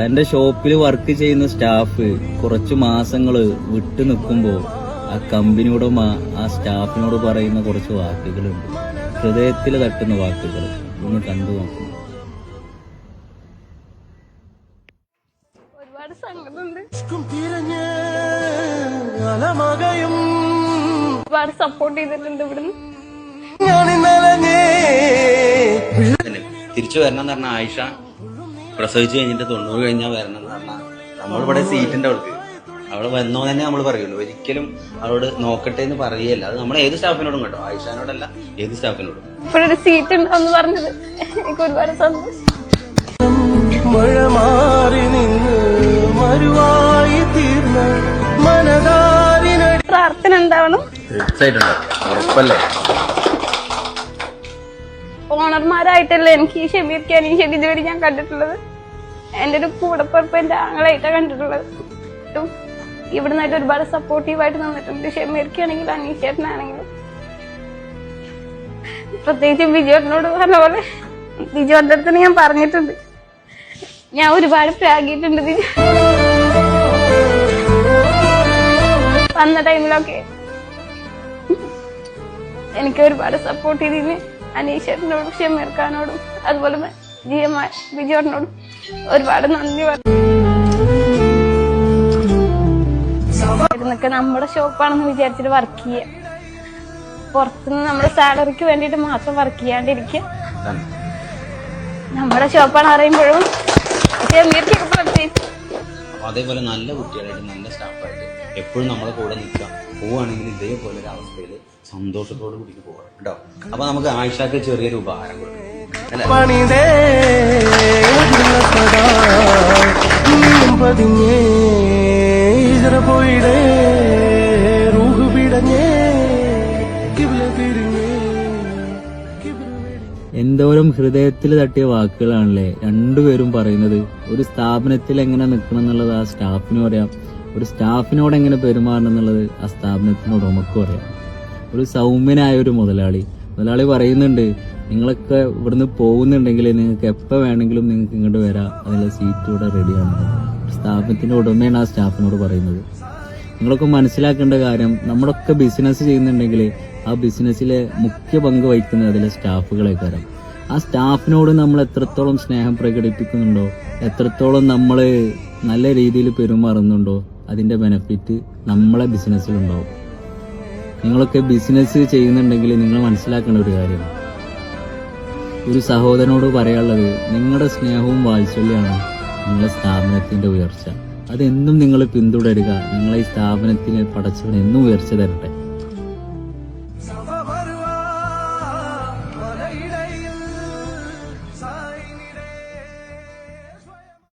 തന്റെ ഷോപ്പിൽ വർക്ക് ചെയ്യുന്ന സ്റ്റാഫ് കുറച്ച് മാസങ്ങൾ വിട്ടു നിൽക്കുമ്പോൾ ആ കമ്പനി ഉടമ ആ സ്റ്റാഫിനോട് പറയുന്ന കുറച്ച് വാക്കുകളുണ്ട്. ഹൃദയത്തിൽ തട്ടുന്ന വാക്കുകൾ. ഒന്ന് കണ്ടു നോക്കും. ഒരുപാട് സങ്കടമുണ്ട്. സപ്പോർട്ട് ചെയ്തിട്ടുണ്ട് ഇവിടുന്ന്. തിരിച്ചു വരണം എന്ന് പറഞ്ഞ ആയിഷ പ്രസവിച്ച് കഴിഞ്ഞിട്ട് തൊണ്ണൂറ് കഴിഞ്ഞാൽ വരണം എന്ന് പറഞ്ഞാൽ നമ്മളിവിടെ സീറ്റിന്റെ അവൾക്ക് അവൾ വന്നോ തന്നെ നമ്മൾ പറയുള്ളൂ. ഒരിക്കലും അവളോട് നോക്കട്ടെ എന്ന് പറയല്ല അത് നമ്മൾ ഏത് സ്റ്റാഫിനോടും കേട്ടോ. ആയിഷാനോടല്ല ഏത് സ്റ്റാഫിനോടും. ഇപ്പോഴൊരു സീറ്റ് ഉണ്ടെന്ന് പറഞ്ഞത്. എനിക്ക് ഒരുപാട് സന്തോഷം. മഴ മാറി നിന്ന് മരുവായി തീർന്ന മനതാരിനടി പ്രാർത്ഥന എന്താവണം? തീർച്ചയായിട്ടുണ്ടോ ഉറപ്പല്ലേ? ഓണർമാരായിട്ടല്ല എനിക്ക് ഈ ഷെബീർക്ക് അനീഷ ഇതുവരെ ഞാൻ കണ്ടിട്ടുള്ളത്? എന്റെ ഒരു കൂടപ്പുറപ്പ് എന്റെ ആങ്ങളായിട്ടാണ് കണ്ടിട്ടുള്ളത്. ഇവിടുന്നായിട്ട് ഒരുപാട് സപ്പോർട്ടീവായിട്ട് നിന്നിട്ടുണ്ട്. ഷെമീർക്കാണെങ്കിലും അനീഷേട്ടനാണെങ്കിലും. പ്രത്യേകിച്ച് ബിജുവേട്ടനോട് പറഞ്ഞ പോലെ ബിജുവേട്ടന്റെ അടുത്ത് ഞാൻ പറഞ്ഞിട്ടുണ്ട്. ഞാൻ ഒരുപാട് പ്രാഗിയിട്ടുണ്ട് ബിജു വന്ന ടൈമിലൊക്കെ എനിക്ക് ഒരുപാട് സപ്പോർട്ട് ചെയ്തതിന് അനീഷേട്ടനോടും ഷമീർ ഖാനോടും അതുപോലെ ജി എം ബിജുവേട്ടനോടും ഒരുപാട് നന്ദി പറഞ്ഞു നമ്മുടെ ഷോപ്പാണെന്ന് വിചാരിച്ചിട്ട് വർക്ക് ചെയ്യുക പുറത്തുനിന്ന് നമ്മുടെ സാലറിക്ക് വേണ്ടിട്ട് മാത്രം വർക്ക് ചെയ്യാണ്ടിരിക്കുക നമ്മുടെ ഷോപ്പാണ് അറിയുമ്പോഴും ഷമീർക്കൊക്കെ പ്രത്യേകിച്ച് അപ്പൊ അതേപോലെ നല്ല കുട്ടികളായിട്ട് നല്ല സ്റ്റാഫായിട്ട് എപ്പോഴും നമ്മളെ കൂടെ നിൽക്കുക. പോവുകയാണെങ്കിൽ ഇതേപോലെ ഒരു അവസ്ഥയിൽ സന്തോഷത്തോട് കൂടി പോകാം കേട്ടോ? അപ്പൊ നമുക്ക് ആയിഷാക്ക് ചെറിയൊരു ഉപകാരം കൊടുക്കും. പോയിടേ റൂഹ് പിടഞ്ഞേ കിബ്ല കിബില എന്തോരം ഹൃദയത്തിൽ തട്ടിയ വാക്കുകളാണല്ലേ രണ്ടുപേരും പറയുന്നത്. ഒരു സ്ഥാപനത്തിൽ എങ്ങനെ നിൽക്കണം എന്നുള്ളത് ആ സ്റ്റാഫിനും അറിയാം ഒരു സ്റ്റാഫിനോട് എങ്ങനെ പെരുമാറണം എന്നുള്ളത് ആ സ്ഥാപനത്തിനോട് നമുക്കും അറിയാം. ഒരു സൗമ്യനായ ഒരു മുതലാളി. മുതലാളി പറയുന്നുണ്ട് നിങ്ങളൊക്കെ ഇവിടുന്ന് പോകുന്നുണ്ടെങ്കിൽ നിങ്ങൾക്ക് എപ്പോൾ വേണമെങ്കിലും നിങ്ങൾക്ക് ഇങ്ങോട്ട് വരാം. അതിലെ സീറ്റ് ഇവിടെ റെഡിയാണ് സ്ഥാപനത്തിന്റെ ഉടമയാണ് ആ സ്റ്റാഫിനോട് പറയുന്നത്. നിങ്ങളൊക്കെ മനസ്സിലാക്കേണ്ട കാര്യം നമ്മളൊക്കെ ബിസിനസ് ചെയ്യുന്നുണ്ടെങ്കിൽ ആ ബിസിനസ്സിലെ മുഖ്യ പങ്ക് വഹിക്കുന്നത് അതിലെ സ്റ്റാഫുകളെ കാരം ആ സ്റ്റാഫിനോട് നമ്മൾ എത്രത്തോളം സ്നേഹം പ്രകടിപ്പിക്കുന്നുണ്ടോ എത്രത്തോളം നമ്മൾ നല്ല രീതിയിൽ പെരുമാറുന്നുണ്ടോ അതിന്റെ ബെനഫിറ്റ് നമ്മളെ ബിസിനസ്സിലുണ്ടാവും നിങ്ങളൊക്കെ ബിസിനസ് ചെയ്യുന്നുണ്ടെങ്കിൽ നിങ്ങൾ മനസ്സിലാക്കേണ്ട ഒരു കാര്യം. ഒരു സഹോദരനോട് പറയാനുള്ളത് നിങ്ങളുടെ സ്നേഹവും വാത്സല്യമാണ് നിങ്ങളുടെ സ്ഥാപനത്തിന്റെ ഉയർച്ച. അതെന്നും നിങ്ങൾ പിന്തുടരുക. നിങ്ങളെ ഈ സ്ഥാപനത്തിന് പടച്ചവൻ എന്നും ഉയർച്ച തരട്ടെ.